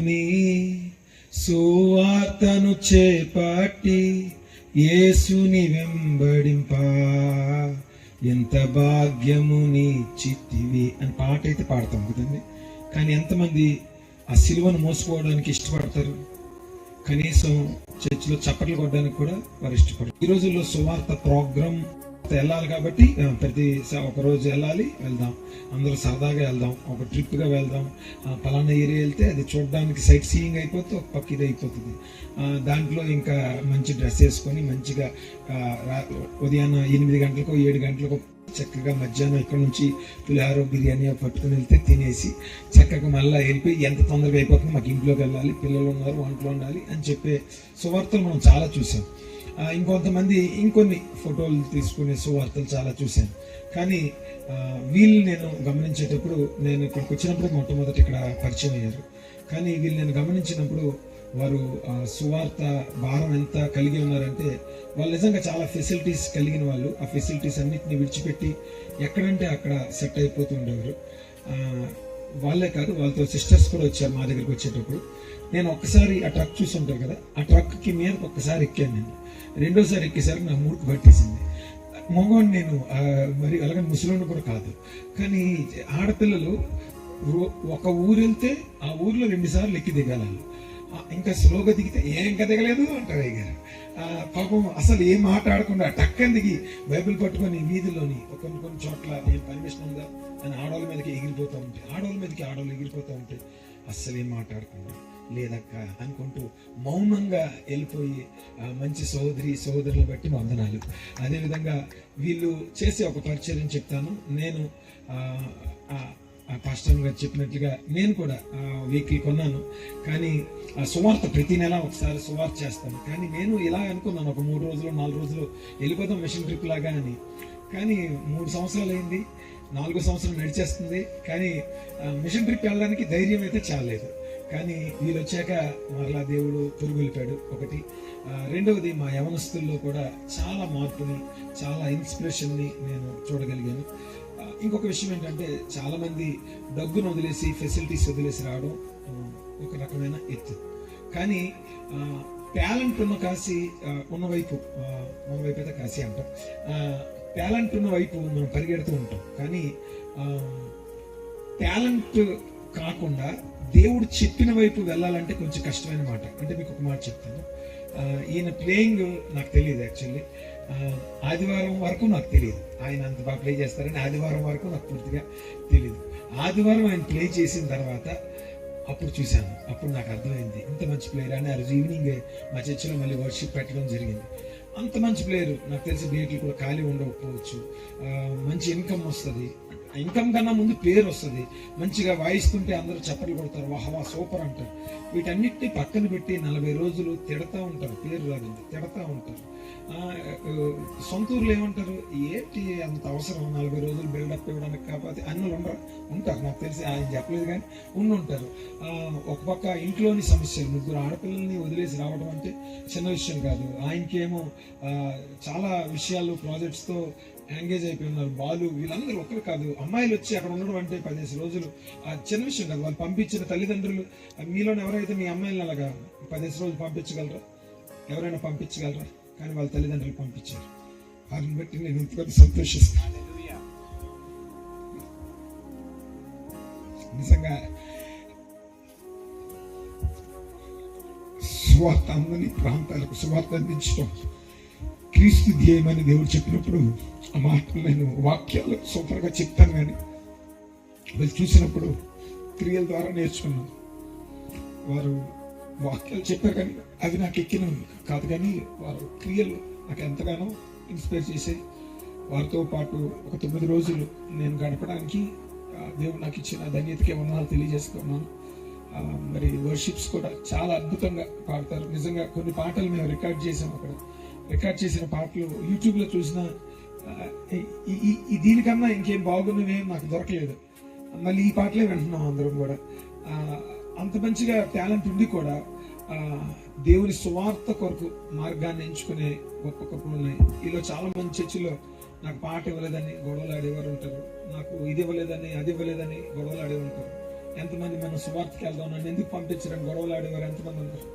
నీ సువార్తను చేపట్టి యేసుని వెంబడింపా. ఎంత భాగ్యము నీ చిత్తివి అని పాట అయితే పాడతాం కదండి? కానీ ఎంతమంది ఆ సిలువను మోసుకోవడానికి ఇష్టపడతారు? కనీసం చర్చిలో చప్పట్లు కొట్టడానికి కూడా వారు ఇష్టపడతారు ఈ రోజుల్లో సువార్త ప్రోగ్రామ్ వెళ్ళాలి కాబట్టి ప్రతి ఒకరోజు ఒక రోజు వెళ్ళాలి వెళ్దాం. అందరూ సరదాగా వెళ్దాం. ఒక ట్రిప్గా వెళ్దాం. పలానా ఏరియా వెళ్తే అది చూడడానికి సైట్ సీయింగ్ అయిపోతే ఒక పక్క ఇది అయిపోతుంది. దాంట్లో ఇంకా మంచి డ్రెస్ వేసుకొని మంచిగా ఉదయాన్న ఎనిమిది గంటలకు ఏడు గంటలకు చక్కగా మధ్యాహ్నం ఇక్కడ నుంచి పులిహార బిర్యానీ పట్టుకుని వెళ్తే తినేసి చక్కగా మళ్ళీ వెళ్ళిపోయి ఎంత తొందరగా అయిపోతుంది మాకు ఇంట్లోకి వెళ్ళాలి పిల్లలు ఉన్నారు వంటలో ఉండాలి అని చెప్పే సువార్తలు మనం చాలా చూసాం ఇంకొంతమంది ఇంకొన్ని ఫోటోలు తీసుకునే సువార్తలు చాలా చూశాను కానీ వీళ్ళు నేను గమనించేటప్పుడు నేను ఇక్కడికి వచ్చినప్పుడు మొట్టమొదటి ఇక్కడ పరిచయం అయ్యారు. కానీ వీళ్ళు నేను గమనించినప్పుడు వారు సువార్త భారం ఎంత కలిగి ఉన్నారంటే వాళ్ళు నిజంగా చాలా ఫెసిలిటీస్ కలిగిన వాళ్ళు. ఆ ఫెసిలిటీస్ అన్నిటిని విడిచిపెట్టి ఎక్కడంటే అక్కడ సెట్ అయిపోతుండేవారు వాళ్ళే కాదు వాళ్ళతో సిస్టర్స్ కూడా వచ్చారు మా దగ్గరికి వచ్చేటప్పుడు. నేను ఒక్కసారి ఆ ట్రక్ చూసుంటారు కదా ఆ ట్రక్కి మీద ఒక్కసారి ఎక్కాను నేను. రెండోసారి ఎక్కేసరికి నా మూడుకు పట్టేసింది. మగవాడిని నేను మరి అలాగే ముసలిని కూడా కాదు. కానీ ఆడపిల్లలు ఒక ఊరు వెళ్తే ఆ ఊర్లో రెండు సార్లు ఎక్కి దిగాలి వాళ్ళు. ఇంకా స్లోగా దిగితే ఏం ఇంకా దిగలేదు అంటారు అయ్య గారు. పాపం అసలు ఏం మాట్లాడకుండా టక్కని దిగి బైబిల్ పట్టుకొని వీధిలోని కొన్ని కొన్ని చోట్ల ఏం పర్మిషన్ ఉందా అని ఆడవాళ్ళ మీదకి ఎగిరిపోతూ ఉంటే ఆడవాళ్ళ మీదకి ఆడవాళ్ళు ఎగిరిపోతూ ఉంటే అస్సలు ఏం మాట్లాడకుండా లేదక్క అనుకుంటూ మౌనంగా వెళ్ళిపోయి మంచి సోదరి సోదరులు బట్టి వందనాలు. అదేవిధంగా వీళ్ళు చేసే ఒక పరిచయం చెప్తాను. నేను పాస్టర్ గారు చెప్పినట్లుగా నేను కూడా వెహికల్ కొన్నాను. కానీ ఆ సువార్త ప్రతి నెల ఒకసారి సువార్త చేస్తాను. కానీ నేను ఇలా అనుకున్నాను ఒక మూడు రోజులు నాలుగు రోజులు వెళ్ళిపోతాం మిషన్ ట్రిప్ లాగా అని. కానీ మూడు సంవత్సరాలు అయింది నాలుగో సంవత్సరం నడిచేస్తుంది. కానీ మిషన్ ట్రిప్ వెళ్ళడానికి ధైర్యం అయితే చాలేదు. కానీ వీళ్ళు వచ్చాక మరలా దేవుడు పురుగులిపాడు ఒకటి. రెండవది మా యవనస్తుల్లో కూడా చాలా మార్పుని చాలా ఇన్స్పిరేషన్ని నేను చూడగలిగాను. ఇంకొక విషయం ఏంటంటే చాలామంది డబ్బును వదిలేసి ఫెసిలిటీస్ వదిలేసి రావడం ఒక రకమైన ఎత్తు. కానీ టాలెంట్ ఉన్న కాసి ఉన్నవైపు వైపు మన వైపు అయితే కాశీ అంటాం. టాలెంట్ ఉన్న వైపు మనం పరిగెడుతూ ఉంటాం. కానీ టాలెంట్ కాకుండా దేవుడు చెప్పిన వైపు వెళ్ళాలంటే కొంచెం కష్టమైన మాట. అంటే మీకు ఒక మాట చెప్తాను. ఈయన ప్లేయింగ్ నాకు తెలియదు యాక్చువల్లీ ఆదివారం వరకు నాకు తెలియదు ఆయన అంత బాగా ప్లే చేస్తారని ఆదివారం వరకు నాకు పూర్తిగా తెలియదు ఆదివారం ఆయన ప్లే చేసిన తర్వాత అప్పుడు చూశాను. అప్పుడు నాకు అర్థమైంది ఇంత మంచి ప్లేయర్ అని ఆ రోజు ఈవినింగ్ మా చర్చిలో మళ్ళీ వర్షిప్ పెట్టడం జరిగింది. అంత మంచి ప్లేయర్ నాకు తెలిసి డేట్లు కూడా ఖాళీ ఉండకపోవచ్చు. మంచి ఇన్కమ్ వస్తుంది. ఇన్కమ్ కన్నా ముందు పేరు వస్తుంది. మంచిగా వాయిస్తుంటే అందరూ చప్పట్లు కొడతారు. వాహవా సూపర్ అంటారు. వీటన్నిటిని పక్కన పెట్టి నలభై రోజులు తిడతా ఉంటారు. పేరు రాదండి తిడతా ఉంటారు. సొంత ఊర్లో ఏమంటారు? ఏంటి అంత అవసరం? నలభై రోజులు బిల్డప్ ఇవ్వడానికి కాకపోతే అన్నలు ఉండరు. ఉంటారు. నాకు తెలిసి ఆయన చెప్పలేదు కానీ ఉండి ఉంటారు. ఒక పక్క ఇంట్లోని సమస్యలు. ముగ్గురు ఆడపిల్లల్ని వదిలేసి రావడం అంటే చిన్న విషయం కాదు. ఆయనకేమో చాలా విషయాలు ప్రాజెక్ట్స్తో ఎంగేజ్ అయిపోయి ఉన్నారు. బాలు వీళ్ళందరూ ఒక్కరు కాదు. అమ్మాయిలు వచ్చి అక్కడ ఉండడం అంటే పదిహేను రోజులు. ఆ చిన్న విషయం కాదు. వాళ్ళు పంపించిన తల్లిదండ్రులు ఆ, మీలోనే ఎవరైతే మీ అమ్మాయిలను అలాగా పదిహేను రోజులు పంపించగలరా ఎవరైనా పంపించగలరా? కానీ వాళ్ళ తల్లిదండ్రులు పంపించారు. వారిని బట్టి నేను ఎంతగానో సంతోషిస్తాను నిజంగా స్వార్థ అందని ప్రాంతాలకు స్వార్థ అందించడం క్రీస్తు ధ్యేయమని దేవుడు చెప్పినప్పుడు ఆ మాటలు నేను వాక్యాలు సూపర్గా చెప్తాను కానీ వాళ్ళు చూసినప్పుడు క్రియల ద్వారా నేర్చుకున్నాను. వారు వాక్యాలు చెప్పారు కానీ అవి నాకు ఎక్కిన కాదు కానీ వారు క్రియలు నాకు ఎంతగానో ఇన్స్పైర్ చేసాయి వారితో పాటు ఒక తొమ్మిది రోజులు నేను గడపడానికి దేవుడు నాకు ఇచ్చిన ధన్యతకే వందనాలు తెలియజేస్తున్నాను. మరి వర్షిప్స్ కూడా చాలా అద్భుతంగా పాడతారు. నిజంగా కొన్ని పాటలు మేము రికార్డ్ చేసాం అక్కడ. రికార్డ్ చేసిన పాటలు యూట్యూబ్లో చూసిన దీనికన్నా ఇంకేం బాగున్నవి నాకు దొరకలేదు. మళ్ళీ ఈ పాటలే వింటున్నాం అందరం కూడా. అంత మంచిగా టాలెంట్ ఉండి కూడా. దేవుని సువార్త కొరకు మార్గాన్ని ఎంచుకునే గొప్ప గొప్పలు ఉన్నాయి. ఈలో చాలా మంది చర్చిలో నాకు పాట ఇవ్వలేదని గొడవలు ఆడేవారు ఉంటారు. నాకు ఇది ఇవ్వలేదని అది ఇవ్వలేదని గొడవలు ఆడేవారు ఉంటారు. ఎంతమంది మనం సువార్తకి వెళ్దాం నన్ను ఎందుకు పంపించడం గొడవలు ఆడేవారు ఎంతమంది ఉన్నారు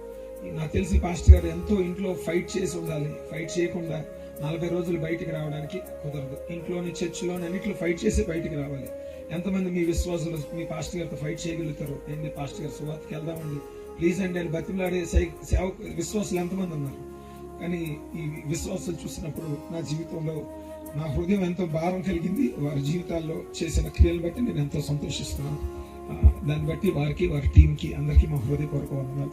నాకు తెలిసి పాస్టర్ గారు ఎంతో ఇంట్లో ఫైట్ చేసి ఉండాలి. ఫైట్ చేయకుండా నలభై రోజులు బయటికి రావడానికి కుదరదు. ఇంట్లోని చర్చిలోని అన్నింటిలో ఫైట్ చేసి బయటికి రావాలి. ఎంతమంది మీ విశ్వాసులు మీ పాస్టర్ గారితో ఫైట్ చేయగలుగుతారు? ఏంటి పాస్టర్ గారు సువార్తకి వెళ్దామండి. ప్లీజ్ అండి అని బతిమలాడే సై సేవ విశ్వాసులు ఎంతమంది ఉన్నారు? కానీ ఈ విశ్వాసాలు చూసినప్పుడు నా జీవితంలో నా హృదయం ఎంతో భారం కలిగింది. వారి జీవితాల్లో చేసిన క్రియలు బట్టి నేను ఎంతో సంతోషిస్తున్నాను. దాన్ని బట్టి వారికి వారి టీంకి అందరికీ మా హృదయపూర్వక వందనాలు